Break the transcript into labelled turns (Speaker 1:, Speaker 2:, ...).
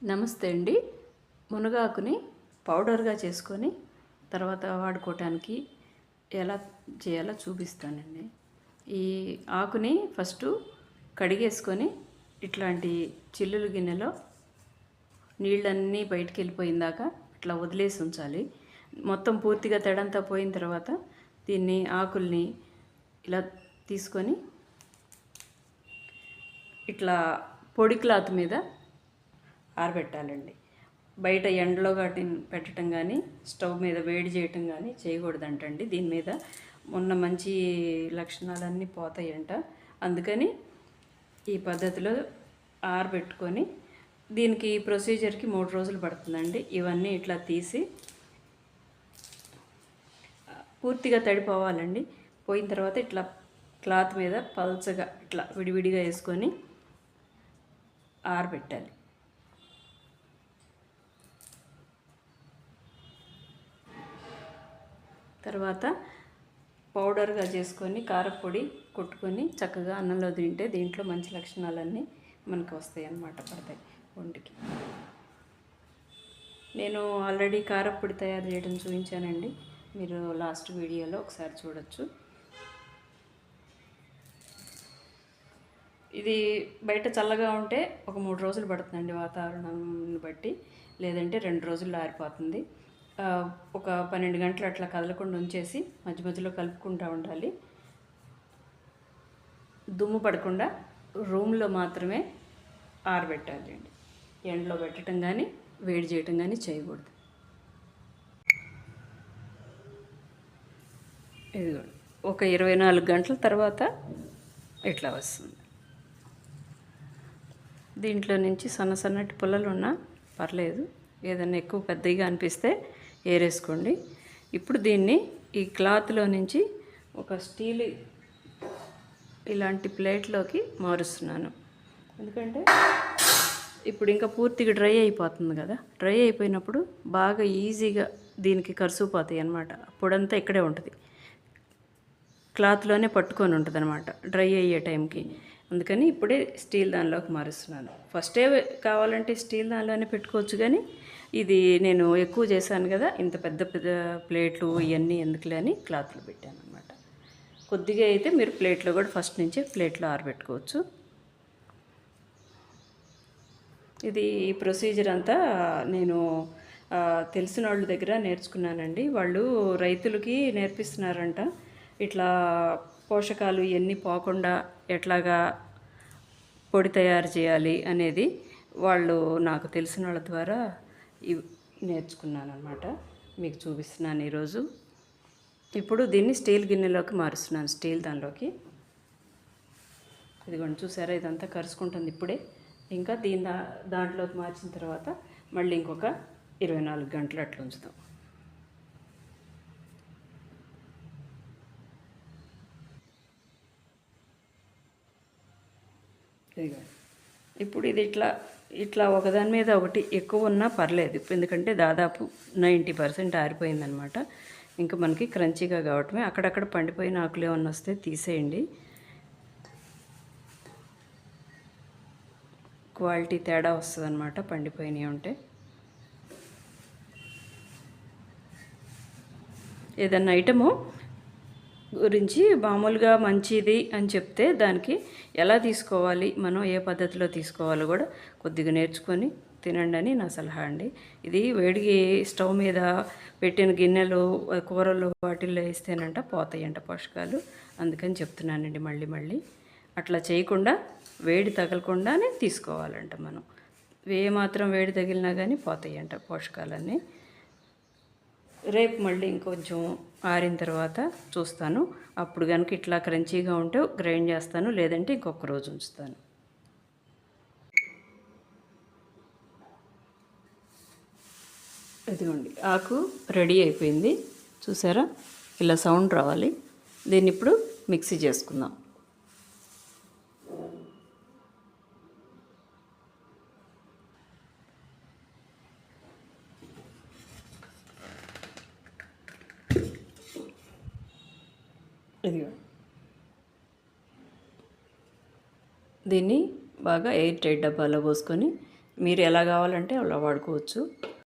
Speaker 1: నమస్తే అండి. మునగాకుని పౌడర్గా చేసుకొని తర్వాత వాడుకోవటానికి ఎలా చేయాలో చూపిస్తానండి. ఈ ఆకుని ఫస్ట్ కడిగేసుకొని ఇట్లాంటి చిల్లులు గిన్నెలో నీళ్ళన్నీ బయటికి వెళ్ళిపోయిందాక ఇట్లా వదిలేసి ఉంచాలి. మొత్తం పూర్తిగా తడంతా పోయిన తర్వాత దీన్ని ఆకుల్ని ఇలా తీసుకొని ఇట్లా పొడి క్లాత్ మీద ఆరబెట్టాలండి. బయట ఎండలో వాటి పెట్టడం కానీ స్టవ్ మీద వేడి చేయటం కానీ చేయకూడదంటండి. దీని మీద ఉన్న మంచి లక్షణాలన్నీ పోతాయంట. అందుకని ఈ పద్ధతిలో ఆరబెట్టుకొని దీనికి ఈ ప్రొసీజర్కి మూడు రోజులు పడుతుందండి. ఇవన్నీ ఇట్లా తీసి పూర్తిగా తడిపోవాలండి. పోయిన తర్వాత ఇట్లా క్లాత్ మీద పల్చగా ఇట్లా విడివిడిగా వేసుకొని ఆరబెట్టాలి. తర్వాత పౌడర్గా చేసుకొని కారపొడి కొట్టుకొని చక్కగా అన్నంలో తింటే దీంట్లో మంచి లక్షణాలన్నీ మనకు వస్తాయి అన్నమాట పడతాయి ఒంటికి. నేను ఆల్రెడీ కారపొడి తయారు చేయడం చూపించానండి. మీరు లాస్ట్ వీడియోలో ఒకసారి చూడొచ్చు. ఇది బయట చల్లగా ఉంటే ఒక మూడు రోజులు పడుతుందండి వాతావరణం బట్టి. లేదంటే రెండు రోజుల్లో ఆరిపోతుంది. ఒక పన్నెండు గంటలు అట్లా కదలకుండా ఉంచేసి మధ్య మధ్యలో కలుపుకుంటూ ఉండాలి. దుమ్ము పడకుండా రూమ్లో మాత్రమే ఆరబెట్టాలి అండి. ఎండలో పెట్టడం కానీ వేడి చేయటం కానీ చేయకూడదు. ఇదిగోండి. ఒక ఇరవై నాలుగు గంటల తర్వాత ఇట్లా వస్తుంది. దీంట్లో నుంచి సన్న సన్నటి పుల్లలు ఉన్నా పర్లేదు. ఏదైనా ఎక్కువ పెద్దగా అనిపిస్తే ఏరేసుకోండి. ఇప్పుడు దీన్ని ఈ క్లాత్లో నుంచి ఒక స్టీల్ ఇలాంటి ప్లేట్లోకి మారుస్తున్నాను. ఎందుకంటే ఇప్పుడు ఇంకా పూర్తిగా డ్రై అయిపోతుంది కదా. డ్రై అయిపోయినప్పుడు బాగా ఈజీగా దీనికి కరుసుకుపోతాయి అన్నమాట. పొడంతా ఇక్కడే ఉంటుంది. క్లాత్లోనే పట్టుకొని ఉంటుంది అనమాట డ్రై అయ్యే టైంకి. అందుకని ఇప్పుడే స్టీల్ దానిలోకి మారుస్తున్నాను. ఫస్టే కావాలంటే స్టీల్ దానిలోనే పెట్టుకోవచ్చు కానీ ఇది నేను ఎక్కువ చేశాను కదా ఇంత పెద్ద పెద్ద ప్లేట్లు ఇవన్నీ ఎందుకులే అని క్లాత్లు పెట్టాను అనమాట కొద్దిగా అయితే మీరు ప్లేట్లో కూడా ఫస్ట్ నుంచే ప్లేట్లో ఆరబెట్టుకోవచ్చు. ఇది ఈ ప్రొసీజర్ అంతా నేను తెలిసిన వాళ్ళ దగ్గర నేర్చుకున్నానండి. వాళ్ళు రైతులకి నేర్పిస్తున్నారంట. ఇట్లా పోషకాలు ఇవన్నీ పోకుండా ఎట్లాగా పొడి తయారు చేయాలి అనేది వాళ్ళు నాకు తెలిసిన వాళ్ళ ద్వారా నేర్చుకున్నాను అనమాట మీకు చూపిస్తున్నాను ఈరోజు. ఇప్పుడు దీన్ని స్టీల్ గిన్నెలోకి మారుస్తున్నాను స్టీల్ దానిలోకి. ఇదిగోండి చూసారా? ఇదంతా కరుసుకుంటుంది ఇప్పుడే. ఇంకా దీని దా దాంట్లోకి మార్చిన తర్వాత మళ్ళీ ఇంకొక ఇరవై నాలుగు గంటలు అట్లా ఉంచుతాం. ఇప్పుడు ఇది ఇట్లా ఇట్లా ఒకదాని మీద ఒకటి ఎక్కువ ఉన్నా పర్లేదు. ఎందుకంటే దాదాపు నైంటీ పర్సెంట్ ఆరిపోయిందనమాట. ఇంకా మనకి క్రంచీగా కావటమే. అక్కడక్కడ పండిపోయిన ఆకులు ఏమన్నా వస్తే తీసేయండి. క్వాలిటీ తేడా వస్తుంది అనమాట పండిపోయినవి ఉంటే. ఏదన్నా ఐటము గురించి మామూలుగా మంచిది అని చెప్తే దానికి ఎలా తీసుకోవాలి మనం ఏ పద్ధతిలో తీసుకోవాలో కూడా కొద్దిగా నేర్చుకొని తినండి అని నా సలహా అండి. ఇది వేడికి స్టవ్ మీద పెట్టిన గిన్నెలు కూరలు వాటిల్లో వేస్తేనంట పోతాయంట పోషకాలు. అందుకని చెప్తున్నానండి మళ్ళీ మళ్ళీ. అట్లా చేయకుండా వేడి తగలకుండానే తీసుకోవాలంట మనం. ఏ మాత్రం వేడి తగిలినా కానీ పోతాయంట పోషకాలన్నీ. రేపు మళ్ళీ ఇంకొంచెం ఆరిన తర్వాత చూస్తాను. అప్పుడు కనుక ఇట్లా క్రంచీగా ఉంటే గ్రైండ్ చేస్తాను లేదంటే ఇంకొక రోజు ఉంచుతాను. ఇదిగోండి ఆకు రెడీ అయిపోయింది. చూసారా? ఇలా సౌండ్ రావాలి. దీన్ని ఇప్పుడు మిక్సీ చేసుకుందాం. ఇదిగో. దీన్ని బాగా ఎయిర్ టైట్ డబ్బాలో పోసుకొని మీరు ఎలా కావాలంటే అలా వాడుకోవచ్చు.